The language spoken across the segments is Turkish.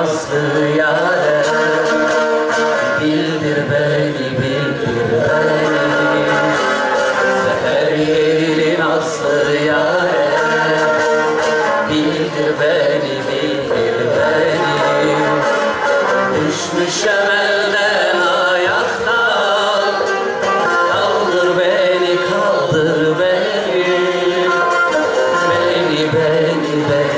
nazlı yâre Bildir beni, bildir beni. Seher yeri nazlı yâre Bildir beni, bildir beni. Düşmüş emelden ayaktan Kaldır beni, kaldır beni. Beni, beni, beni.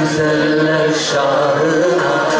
güzeller şahına